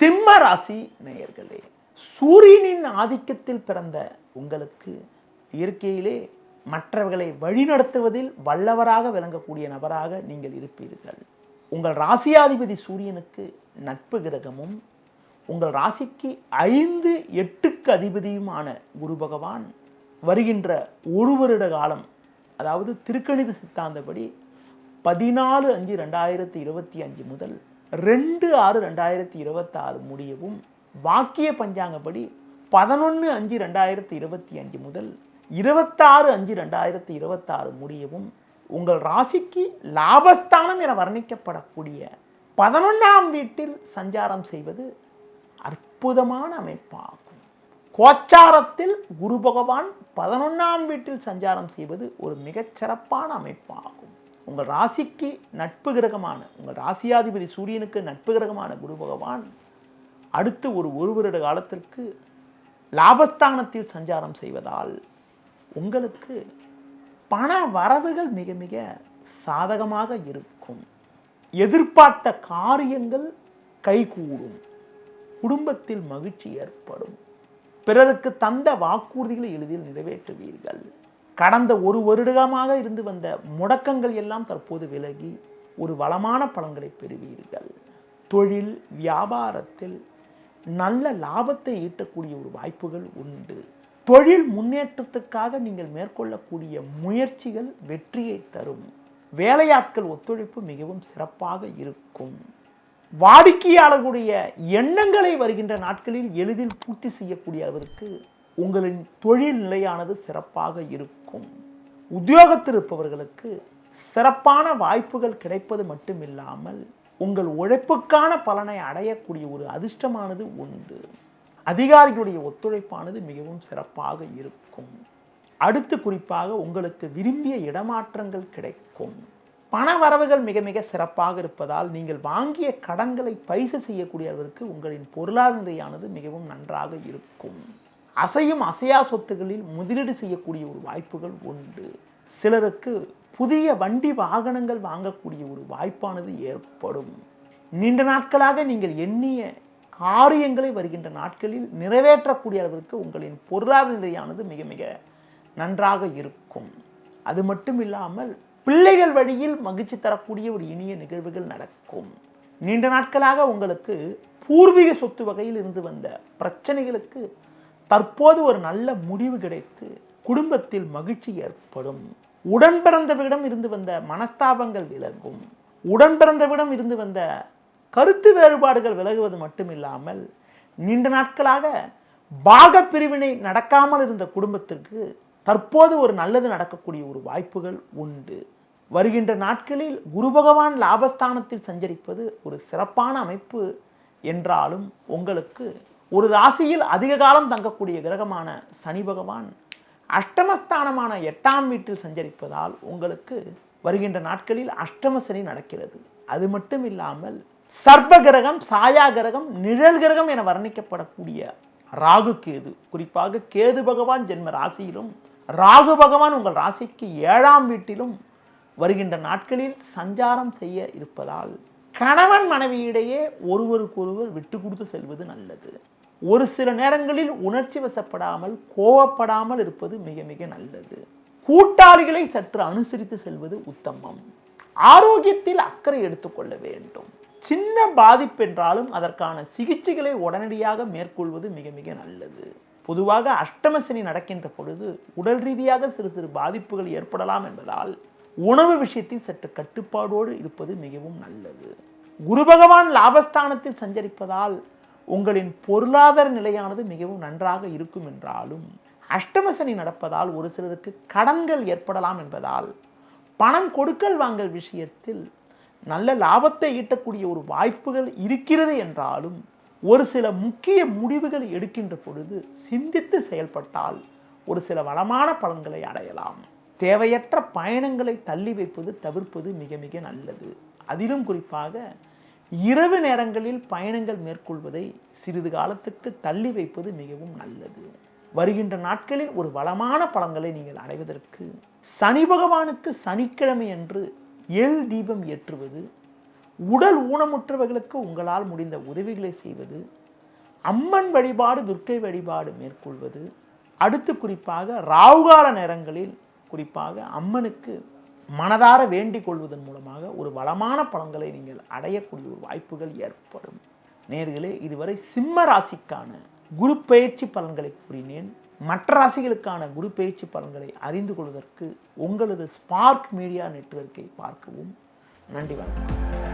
சிம்ம ராசி நேயர்களே சூரியனின் ஆதிக்கத்தில் பிறந்த உங்களுக்கு இயற்கையிலே மற்றவர்களை வழிநடத்துவதில் வல்லவராக விளங்கக்கூடிய நபராக நீங்கள் இருப்பீர்கள். உங்கள் ராசியாதிபதி சூரியனுக்கு நட்பு கிரகமும் உங்கள் ராசிக்கு ஐந்து எட்டுக்கு அதிபதியுமான குரு பகவான் வருகின்ற ஒரு வருட காலம் அதாவது திருக்கணித சித்தாந்தப்படி பதினாலு அஞ்சு ரெண்டாயிரத்தி இருபத்தி அஞ்சு முதல் ரெண்டு ஆறு ரெண்டாயிரத்தி இருபத்தாறு முடியவும் வாக்கிய பஞ்சாங்கப்படி பதினொன்று அஞ்சு ரெண்டாயிரத்தி இருபத்தி அஞ்சு முதல் இருபத்தாறு அஞ்சு ரெண்டாயிரத்தி இருபத்தாறு முடியவும் உங்கள் ராசிக்கு லாபஸ்தானம் என வர்ணிக்கப்படக்கூடிய பதினொன்றாம் வீட்டில் சஞ்சாரம் செய்வது அற்புதமான அமைப்பாகும். கோச்சாரத்தில் குரு பகவான் பதினொன்றாம் வீட்டில் சஞ்சாரம் செய்வது ஒரு மிகச்சிறப்பான அமைப்பாகும். உங்கள் ராசிக்கு நட்பு கிரகமான உங்கள் ராசியாதிபதி சூரியனுக்கு நட்பு கிரகமான குரு பகவான் அடுத்து ஒரு ஒரு வருட காலத்திற்கு லாபஸ்தானத்தில் சஞ்சாரம் செய்வதால் உங்களுக்கு பண வரவுகள் மிக மிக சாதகமாக இருக்கும். எதிர்பார்த்த காரியங்கள் கைகூடும். குடும்பத்தில் மகிழ்ச்சி ஏற்படும். பிறருக்கு தந்த வாக்குறுதிகளை எளிதில் நிறைவேற்றுவீர்கள். கடந்த ஒரு வருடமாக இருந்து வந்த முடக்கங்கள் எல்லாம் தற்போது விலகி ஒரு வளமான பலன்களை பெறுவீர்கள். தொழில் வியாபாரத்தில் நல்ல லாபத்தை ஈட்டக்கூடிய ஒரு வாய்ப்புகள் உண்டு. தொழில் முன்னேற்றத்துக்காக நீங்கள் மேற்கொள்ளக்கூடிய முயற்சிகள் வெற்றியை தரும். வேலையாட்கள் ஒத்துழைப்பு மிகவும் சிறப்பாக இருக்கும். வாடிக்கையாளர்களுடைய எண்ணங்களை வருகின்ற நாட்களில் எளிதில் பூர்த்தி செய்யக்கூடிய அளவிற்கு உங்களின் தொழில் நிலையானது சிறப்பாக இருக்கும். உத்தியோகத்தில் இருப்பவர்களுக்கு சிறப்பான வாய்ப்புகள் கிடைப்பது மட்டுமில்லாமல் உங்கள் உழைப்புக்கான பலனை அடையக்கூடிய ஒரு அதிர்ஷ்டமானது உண்டு. அதிகாரிகளுடைய ஒத்துழைப்பானது மிகவும் சிறப்பாக இருக்கும். அடுத்து குறிப்பாக உங்களுக்கு விரும்பிய இடமாற்றங்கள் கிடைக்கும். பண வரவுகள் மிக மிக சிறப்பாக இருப்பதால் நீங்கள் வாங்கிய கடன்களை பைசு செய்யக்கூடியவருக்கு உங்களின் பொருளாதார நிலையானது மிகவும் நன்றாக இருக்கும். அசையும் அசையா சொத்துகளில் முதலீடு செய்யக்கூடிய ஒரு வாய்ப்புகள் உண்டு. சிலருக்கு புதிய வண்டி வாகனங்கள் வாங்கக்கூடிய ஒரு வாய்ப்பானது ஏற்படும். நீண்ட நாட்களாக நீங்கள் எண்ணிய காரியங்களை வருகின்ற நாட்களில் நிறைவேற்றக்கூடிய அளவிற்கு உங்களின் பொருளாதார நிலையானது மிக மிக நன்றாக இருக்கும். அது மட்டும் இல்லாமல் பிள்ளைகள் வழியில் மகிழ்ச்சி தரக்கூடிய ஒரு இனிய நிகழ்வுகள் நடக்கும். நீண்ட நாட்களாக உங்களுக்கு பூர்வீக சொத்து வகையில் இருந்து வந்த பிரச்சனைகளுக்கு தற்போது ஒரு நல்ல முடிவு கிடைத்து குடும்பத்தில் மகிழ்ச்சி ஏற்படும். உடன் பிறந்தவரிடம் இருந்து வந்த மனஸ்தாபங்கள் விலகும். உடன் பிறந்தவரிடம் இருந்து வந்த கருத்து வேறுபாடுகள் விலகுவது மட்டுமில்லாமல் நீண்ட நாட்களாக பாக பிரிவினை நடக்காமல் இருந்த குடும்பத்திற்கு தற்போது ஒரு நல்லது நடக்கக்கூடிய ஒரு வாய்ப்புகள் உண்டு. வருகின்ற நாட்களில் குரு பகவான் லாபஸ்தானத்தில் சஞ்சரிப்பது ஒரு சிறப்பான அமைப்பு என்றாலும் உங்களுக்கு ஒரு ராசியில் அதிக காலம் தங்கக்கூடிய கிரகமான சனி பகவான் அஷ்டமஸ்தானமான எட்டாம் வீட்டில் சஞ்சரிப்பதால் உங்களுக்கு வருகின்ற நாட்களில் அஷ்டம சனி நடக்கிறது. அது மட்டும் இல்லாமல் சர்ப்ப கிரகம் சாயா கிரகம் நிழல் கிரகம் என வர்ணிக்கப்படக்கூடிய ராகு கேது. குறிப்பாக கேது பகவான் ஜென்ம ராசியிலும் ராகு பகவான் உங்கள் ராசிக்கு ஏழாம் வீட்டிலும் வருகின்ற நாட்களில் சஞ்சாரம் செய்ய இருப்பதால் கணவன் மனைவியிடையே ஒருவருக்கொருவர் விட்டு கொடுத்து செல்வது நல்லது. ஒரு சில நேரங்களில் உணர்ச்சி வசப்படாமல் கோவப்படாமல் இருப்பது மிக மிக நல்லது. கூட்டாளிகளை சற்று அனுசரித்து செல்வது உத்தமம். ஆரோக்கியத்தில் அக்கறை எடுத்துக்கொள்ள வேண்டும். சின்ன பாதிப்பென்றாலும் அதற்கான சிகிச்சைகளை உடனடியாக மேற்கொள்வது மிக மிக நல்லது. பொதுவாக அஷ்டமசனி நடக்கின்ற பொழுது உடல் ரீதியாக சிறு சிறு பாதிப்புகள் ஏற்படலாம் என்பதால் உணவு விஷயத்தில் சற்று கட்டுப்பாடோடு இருப்பது மிகவும் நல்லது. குரு பகவான் லாபஸ்தானத்தில் சஞ்சரிப்பதால் உங்களின் பொருளாதார நிலையானது மிகவும் நன்றாக இருக்கும் என்றாலும் அஷ்டமசனி நடப்பதால் ஒரு சிலருக்கு கடன்கள் ஏற்படலாம் என்பதால் பணம் கொடுக்கல் வாங்கல் விஷயத்தில் நல்ல லாபத்தை ஈட்டக்கூடிய ஒரு வாய்ப்புகள் இருக்கிறது என்றாலும் ஒரு சில முக்கிய முடிவுகள் எடுக்கின்ற பொழுது சிந்தித்து செயல்பட்டால் ஒரு சில வளமான பலன்களை அடையலாம். தேவையற்ற பயணங்களை தள்ளி வைப்பது தவிர்ப்பது மிக மிக நல்லது. அதிலும் குறிப்பாக இரவு நேரங்களில் பயணங்கள் மேற்கொள்வதை சிறிது காலத்துக்கு தள்ளி வைப்பது மிகவும் நல்லது. வருகின்ற நாட்களில் ஒரு வளமான பலன்களை நீங்கள் அடைவதற்கு சனி பகவானுக்கு சனிக்கிழமை அன்று எல் தீபம் ஏற்றுவது உடல் ஊனமுற்றவர்களுக்கு உங்களால் முடிந்த உதவிகளை செய்வது அம்மன் வழிபாடு துர்க்கை வழிபாடு மேற்கொள்வது அடுத்து குறிப்பாக ராவுகால நேரங்களில் குறிப்பாக அம்மனுக்கு மனதார வேண்டிக் கொள்வதன் மூலமாக ஒரு வளமான பலன்களை நீங்கள் அடையக்கூடிய ஒரு வாய்ப்புகள் ஏற்படும். நேர்களே இதுவரை சிம்ம ராசிக்கான குரு பயிற்சி பலன்களை கூறினேன். மற்ற ராசிகளுக்கான குரு பயிற்சி பலன்களை அறிந்து கொள்வதற்கு உங்களது ஸ்பார்க் மீடியா நெட்வொர்க்கை பார்க்கவும். நன்றி வணக்கம்.